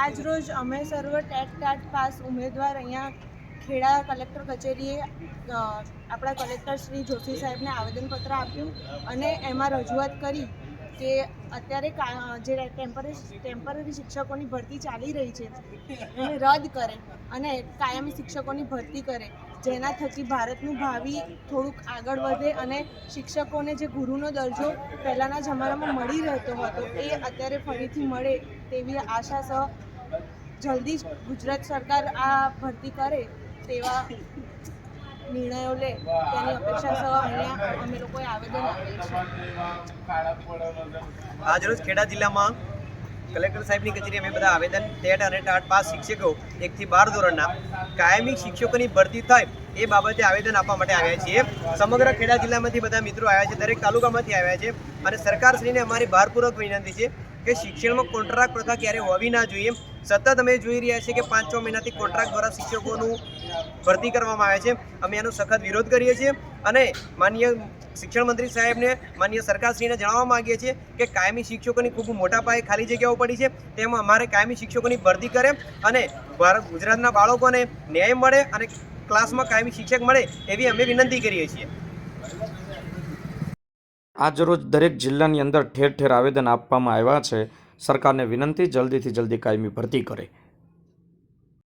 આજ રોજ અમે સર્વ ટેટ ટાટ પાસ ઉમેદવાર અહીંયા ખેડા કલેક્ટર કચેરીએ આપણા કલેક્ટર શ્રી જોશી સાહેબને આવેદનપત્ર આપ્યું અને એમાં રજૂઆત કરી કે અત્યારે જે ટેમ્પરરી ટેમ્પરરી શિક્ષકોની ભરતી ચાલી રહી છે, એને રદ કરે અને કાયમી શિક્ષકોની ભરતી કરે, જેના થકી ભારતનું ભાવિ થોડુંક આગળ વધે અને શિક્ષકોને જે ગુરુનો દરજ્જો પહેલાંના જમાનામાં મળી રહેતો હતો, એ અત્યારે ફરીથી મળે તેવી આશા સહ જલ્દી જ ગુજરાત સરકાર આ ભરતી કરે તેવા નિર્ણયો લે તેની અપેક્ષા સહ અહીંયા અમે લોકોએ આવેદન છે. આજરોજ ખેડા જિલ્લામાં કલેક્ટર સાહેબની કચેરી અમે બધા આવેદન ટેટ અને ટાટ પાસ શિક્ષકો એકથી બાર ધોરણના કાયમી શિક્ષકોની ભરતી થાય એ બાબતે આવેદન આપવા માટે આવ્યા છીએ. સમગ્ર ખેડા જિલ્લામાંથી બધા મિત્રો આવ્યા છે, દરેક તાલુકામાંથી આવ્યા છે અને સરકારશ્રીને અમારી ભારપૂર્વક વિનંતી છે કે શિક્ષણમાં કોન્ટ્રાક્ટ પ્રથા ક્યારે હોવી ના જોઈએ. સતત અમે જોઈ રહ્યા છીએ કે પાંચ છ મહિનાથી કોન્ટ્રાક્ટ દ્વારા શિક્ષકોનું ભરતી કરવામાં આવે છે. અમે એનો સખત વિરોધ કરીએ છીએ અને માન્ય શિક્ષણ મંત્રી સાહેબને માન્ય સરકારશ્રીને જણાવવા માંગીએ છીએ કે કાયમી શિક્ષકોની ખૂબ મોટા પાયે ખાલી જગ્યાઓ પડી છે. તેમાં અમારે કાયમી શિક્ષકોની ભરતી કરે અને ભારત ગુજરાતના બાળકોને ન્યાય મળે અને ક્લાસમાં કાયમી શિક્ષક મળે એવી અમે વિનંતી કરીએ છીએ. આજરોજ દરેક જિલ્લાની અંદર ઠેર ઠેર આવેદન આપવામાં આવ્યા છે. સરકારને વિનંતી, જલ્દીથી જલ્દી કાયમી ભરતી કરે.